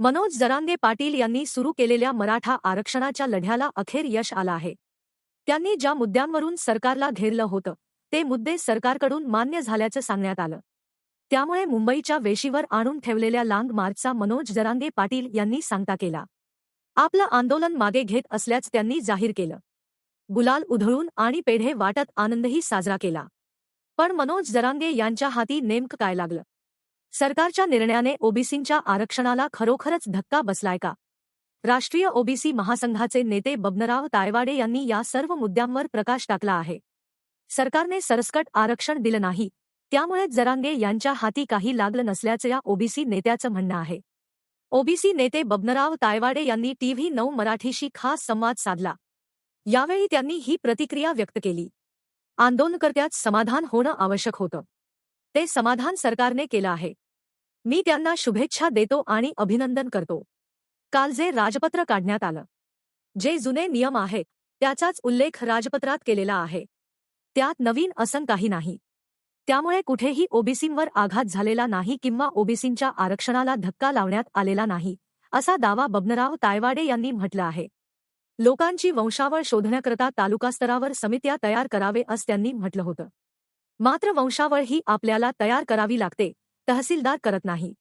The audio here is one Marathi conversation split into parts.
मनोज जरांगे पाटील यांनी सुरू केलेल्या मराठा आरक्षणाच्या लढ्याला अखेर यश आलं आहे. त्यांनी ज्या मुद्द्यांवरून सरकारला घेरलं होतं ते मुद्दे सरकारकडून मान्य झाल्याचं सांगण्यात आलं. त्यामुळे मुंबईच्या वेशीवर आणून ठेवलेल्या लांग मार्चचा मनोज जरांगे पाटील यांनी सांगता केला. आपलं आंदोलन मागे घेत असल्याचं त्यांनी जाहीर केलं. गुलाल उधळून आणि पेढे वाटत आनंदही साजरा केला. पण मनोज जरांगे यांच्या हाती नेमकं काय लागलं? सरकारच्या निर्णयाने ओबीसींच्या आरक्षणाला खरोखरच धक्का बसलाय का? राष्ट्रीय ओबीसी महासंघाचे नेते बबनराव तायवाडे यांनी या सर्व मुद्द्यांवर प्रकाश टाकला आहे. सरकारने सरसकट आरक्षण दिलं नाही त्यामुळे जरांगे यांच्या हाती काही लागलं नसल्याचं या ओबीसी नेत्याचं म्हणणं आहे. ओबीसी नेते बबनराव तायवाडे यांनी टीव्ही नऊ मराठीशी खास संवाद साधला. यावेळी त्यांनी ही प्रतिक्रिया व्यक्त केली. आंदोलनकर्त्यात समाधान होणं आवश्यक होतं. ते समाधान सरकारने केलं आहे. मी त्यांना शुभेच्छा देतो आणि अभिनंदन करतो. काल जे राजपत्र काढण्यात आलं जे जुने नियम आहेत त्याचाच उल्लेख राजपत्रात केलेला आहे. त्यात नवीन असं काही नाही. त्यामुळे कुठेही ओबीसींवर आघात झालेला नाही किंवा ओबीसींच्या आरक्षणाला धक्का लावण्यात आलेला नाही असा दावा बबनराव तायवाडे यांनी म्हटलं आहे. लोकांची वंशावळ शोधण्याकरता तालुकास्तरावर समित्या तयार करावे असं त्यांनी म्हटलं होतं. मात्र वंशावळ ही आपल्याला तयार करावी लागते तहसीलदार करत नाही.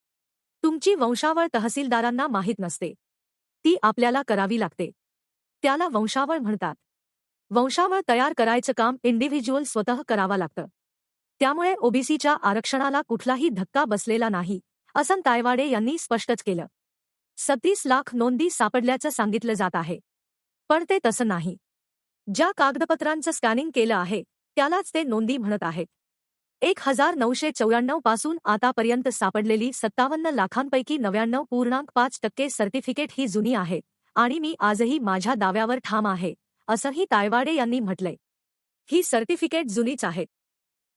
तुमची वंशावळ तहसीलदारांना माहीत नसते. ती आपल्याला करावी लागते. त्याला वंशावळ म्हणतात. वंशावळ तयार करायचं काम इंडिव्हिज्युअल स्वतः करावं लागतं. त्यामुळे ओबीसीच्या आरक्षणाला कुठलाही धक्का बसलेला नाही असं तायवाडे यांनी स्पष्टच केलं. सत्तीस लाख नोंदी सापडल्याचं सांगितलं जात आहे. पण ते तसं नाही. ज्या कागदपत्रांचं स्कॅनिंग केलं आहे त्यालाच ते नोंदी म्हणत आहेत. एक हजार नऊशे चौऱ्याण्णवपासून आतापर्यंत सापडलेली सत्तावन्न लाखांपैकी नव्याण्णव पूर्णांक पाच टक्के सर्टिफिकेट ही जुनी आहे आणि मी आजही माझ्या दाव्यावर ठाम आहे असंही तायवाडे यांनी म्हटलंय. ही सर्टिफिकेट जुनीच आहेत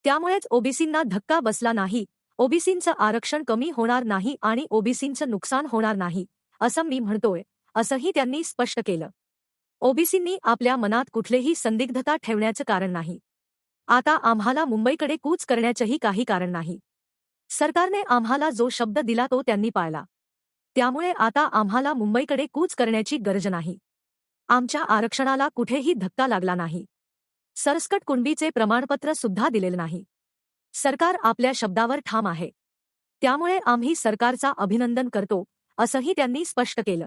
त्यामुळेच ओबीसींना धक्का बसला नाही ओबीसींचं आरक्षण कमी होणार नाही आणि ओबीसींचं नुकसान होणार नाही असं मी म्हणतोय असंही त्यांनी स्पष्ट केलं. ओबीसींनी आपल्या मनात कुठलेही संदिग्धता ठेवण्याचं कारण नाही. आता आम्हाला मुंबईकडे कूच करण्याचंही काही कारण नाही. सरकारने आम्हाला जो शब्द दिला तो त्यांनी पाळला. त्यामुळे आता आम्हाला मुंबईकडे कूच करण्याची गरज नाही. आमच्या आरक्षणाला कुठेही धक्का लागला नाही. सरसकट कुणबीचे प्रमाणपत्र सुद्धा दिलेलं नाही. सरकार आपल्या शब्दावर ठाम आहे. त्यामुळे आम्ही सरकारचा अभिनंदन करतो असंही त्यांनी स्पष्ट केलं.